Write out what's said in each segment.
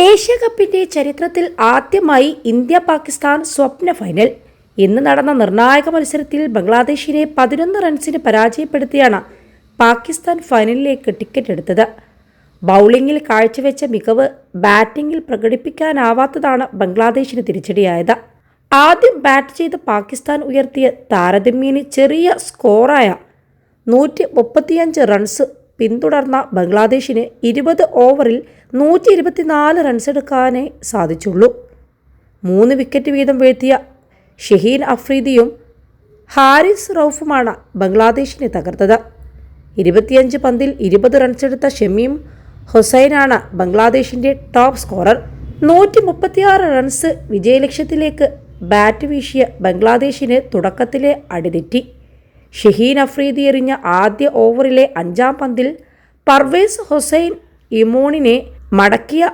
Asia കപ്പിന്റെ ചരിത്രത്തിൽ ആദ്യമായി ഇന്ത്യ പാകിസ്ഥാൻ സ്വപ്ന ഫൈനൽ. ഇന്ന് നടന്ന നിർണായക മത്സരത്തിൽ ബംഗ്ലാദേശിനെ പതിനൊന്ന് റൺസിന് പരാജയപ്പെടുത്തിയാണ് പാകിസ്ഥാൻ ഫൈനലിലേക്ക് ടിക്കറ്റ് എടുത്തത്. ബൗളിംഗിൽ കാഴ്ചവെച്ച മികവ് ബാറ്റിംഗിൽ പ്രകടിപ്പിക്കാനാവാത്തതാണ് ബംഗ്ലാദേശിന് തിരിച്ചടിയായത്. ആദ്യം ബാറ്റ് ചെയ്ത പാകിസ്ഥാൻ ഉയർത്തിയ താരതമ്യേന ചെറിയ സ്കോറായ നൂറ്റി മുപ്പത്തിയഞ്ച് റൺസ് പിന്തുടർന്ന ബംഗ്ലാദേശിന് ഇരുപത് ഓവറിൽ നൂറ്റി ഇരുപത്തിനാല് റൺസ് എടുക്കാനേ സാധിച്ചുള്ളൂ. മൂന്ന് വിക്കറ്റ് വീതം വീഴ്ത്തിയ ഷഹീൻ അഫ്രീദിയും ഹാരിസ് റൌഫുമാണ് ബംഗ്ലാദേശിനെ തകർത്തത്. ഇരുപത്തിയഞ്ച് പന്തിൽ ഇരുപത് റൺസെടുത്ത ഷമീം ഹുസൈനാണ് ബംഗ്ലാദേശിന്റെ ടോപ്പ് സ്കോറർ നൂറ്റി മുപ്പത്തിയാറ് റൺസ് വിജയലക്ഷ്യത്തിലേക്ക് ബാറ്റ് വീശിയ ബംഗ്ലാദേശിന് തുടക്കത്തിലെ അടിതെറ്റി. ഷഹീൻ അഫ്രീദി എറിഞ്ഞ ആദ്യ ഓവറിലെ അഞ്ചാം പന്തിൽ പർവേസ് ഹുസൈൻ ഇമോണിനെ മടക്കിയ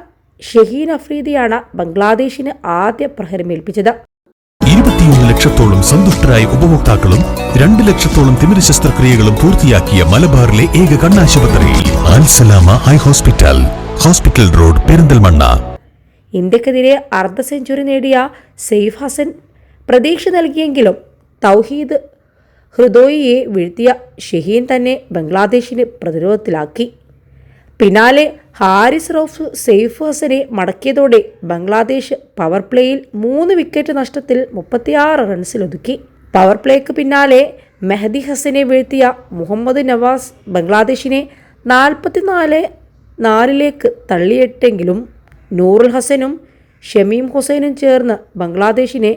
ഷഹീൻ അഫ്രീദിയാണ് ബംഗ്ലാദേശിന് ആദ്യ പ്രഹരമേൽപ്പിച്ചത് ഇരുപത്തിയൊന്ന് ലക്ഷത്തോളം സന്തുഷ്ടരായ ഉപഭോക്താക്കളും രണ്ട് ലക്ഷത്തോളം തിമിര ശസ്ത്രക്രിയകളും പൂർത്തിയാക്കിയ മലബാറിലെ ഏക കണ്ണാശുപത്രി Alsalama eye hospital hospital road Perinthalmanna. ഇന്ത്യക്കെതിരെ അർദ്ധ സെഞ്ചുറി നേടിയ സെയ്ഫ് ഹസൻ പ്രതീക്ഷ നൽകിയെങ്കിലും തൗഹീദ് ഹൃദോയിയെ വീഴ്ത്തിയ ഷഹീൻ തന്നെ ബംഗ്ലാദേശിന് പ്രതിരോധത്തിലാക്കി. പിന്നാലെ ഹാരിസ് റോഫ് സെയ്ഫ് ഹസനെ മടക്കിയതോടെ ബംഗ്ലാദേശ് പവർ പ്ലേയിൽ മൂന്ന് വിക്കറ്റ് നഷ്ടത്തിൽ മുപ്പത്തിയാറ് റൺസിലൊതുക്കി പവർ പ്ലേക്ക് പിന്നാലെ മെഹദി ഹസനെ വീഴ്ത്തിയ മുഹമ്മദ് നവാസ് ബംഗ്ലാദേശിനെ നാൽപ്പത്തിനാല് നാലിലേക്ക് തള്ളിയിട്ടെങ്കിലും നൂറുൽ ഹസനും ഷമീം ഹുസൈനും ചേർന്ന് ബംഗ്ലാദേശിനെ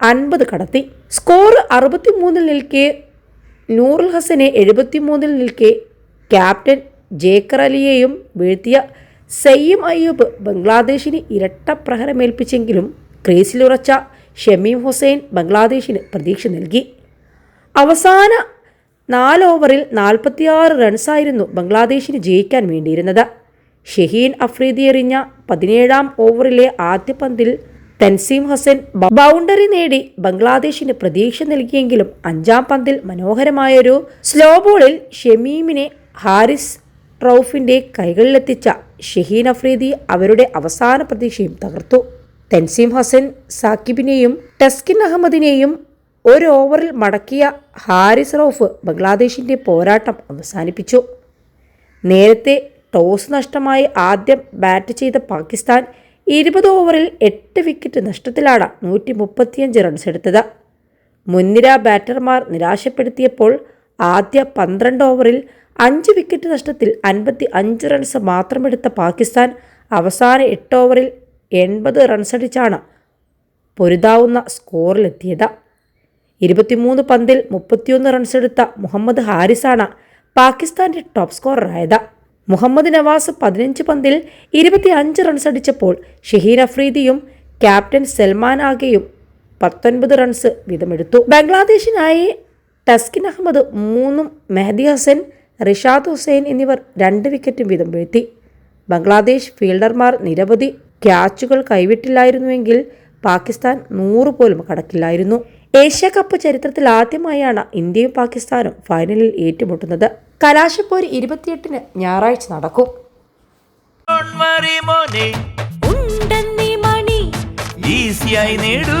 അൻപത് കടത്തി. സ്കോർ അറുപത്തിമൂന്നിൽ നിൽക്കെ നൂറുൽ ഹസനെ എഴുപത്തിമൂന്നിൽ നിൽക്കെ ക്യാപ്റ്റൻ ജേക്കർ അലിയെയും വീഴ്ത്തിയ സയ്യം അയ്യൂബ് ബംഗ്ലാദേശിന് ഇരട്ട പ്രഹരമേൽപ്പിച്ചെങ്കിലും ക്രീസിലുറച്ച ഷമീം ഹുസൈൻ ബംഗ്ലാദേശിന് പ്രതീക്ഷ നൽകി. അവസാന നാല് ഓവറിൽ നാൽപ്പത്തിയാറ് റൺസായിരുന്നു ബംഗ്ലാദേശിന് ജയിക്കാൻ വേണ്ടിയിരുന്നത്. ഷഹീൻ അഫ്രീദി എറിഞ്ഞ പതിനേഴാം ഓവറിലെ ആദ്യ പന്തിൽ തൻസീം ഹസൻ ബൗണ്ടറി നേടി ബംഗ്ലാദേശിന് പ്രതീക്ഷ നൽകിയെങ്കിലും അഞ്ചാം പന്തിൽ മനോഹരമായൊരു സ്ലോ ബോളിൽ ഷമീമിനെ ഹാരിസ് റൌഫിന്റെ കൈകളിലെത്തിച്ച ഷഹീൻ അഫ്രീദി അവരുടെ അവസാന പ്രതീക്ഷയും തകർത്തു. തൻസീം ഹസൻ സാക്കിബിനെയും ടസ്കിൻ അഹമ്മദിനെയും ഒരു ഓവറിൽ മടക്കിയ ഹാരിസ് റൌഫ് ബംഗ്ലാദേശിന്റെ പോരാട്ടം അവസാനിപ്പിച്ചു. നേരത്തെ ടോസ് നഷ്ടമായി ആദ്യം ബാറ്റ് ചെയ്ത പാകിസ്ഥാൻ ഇരുപത് ഓവറിൽ എട്ട് വിക്കറ്റ് നഷ്ടത്തിലാണ് നൂറ്റി മുപ്പത്തിയഞ്ച് റൺസ് എടുത്തത് മുൻനിര ബാറ്റർമാർ നിരാശപ്പെടുത്തിയപ്പോൾ ആദ്യ പന്ത്രണ്ട് ഓവറിൽ അഞ്ച് വിക്കറ്റ് നഷ്ടത്തിൽ അൻപത്തി അഞ്ച് റൺസ് മാത്രമെടുത്ത പാകിസ്ഥാൻ അവസാന എട്ട് ഓവറിൽ എൺപത് റൺസടിച്ചാണ് പൊരുതാവുന്ന സ്കോറിലെത്തിയത്. ഇരുപത്തിമൂന്ന് പന്തിൽ മുപ്പത്തിയൊന്ന് റൺസെടുത്ത മുഹമ്മദ് ഹാരിസാണ് പാകിസ്ഥാന്റെ ടോപ്പ് സ്കോററായത് മുഹമ്മദ് നവാസ് പതിനഞ്ച് പന്തിൽ ഇരുപത്തി അഞ്ച് റൺസ് അടിച്ചപ്പോൾ ഷഹീർ അഫ്രീദിയും ക്യാപ്റ്റൻ സൽമാൻ ആകെയും പത്തൊൻപത് റൺസ് വീതമെടുത്തു. ബംഗ്ലാദേശിനായി ടസ്കിൻ അഹമ്മദ് മൂന്നും മെഹദി ഹസൻ റിഷാദ് ഹുസൈൻ എന്നിവർ രണ്ട് വിക്കറ്റും വീതം വീഴ്ത്തി. ബംഗ്ലാദേശ് ഫീൽഡർമാർ നിരവധി ക്യാച്ചുകൾ കൈവിട്ടില്ലായിരുന്നുവെങ്കിൽ പാകിസ്ഥാൻ നൂറ് പോലും കടക്കില്ലായിരുന്നു. ഏഷ്യ കപ്പ് ചരിത്രത്തിൽ ആദ്യമായാണ് ഇന്ത്യയും പാകിസ്ഥാനും ഫൈനലിൽ ഏറ്റുമുട്ടുന്നത്. കലാശപ്പോര് ഇരുപത്തിയെട്ടിന് ഞായറാഴ്ച നടക്കും. ഈസിയായി നേടൂ.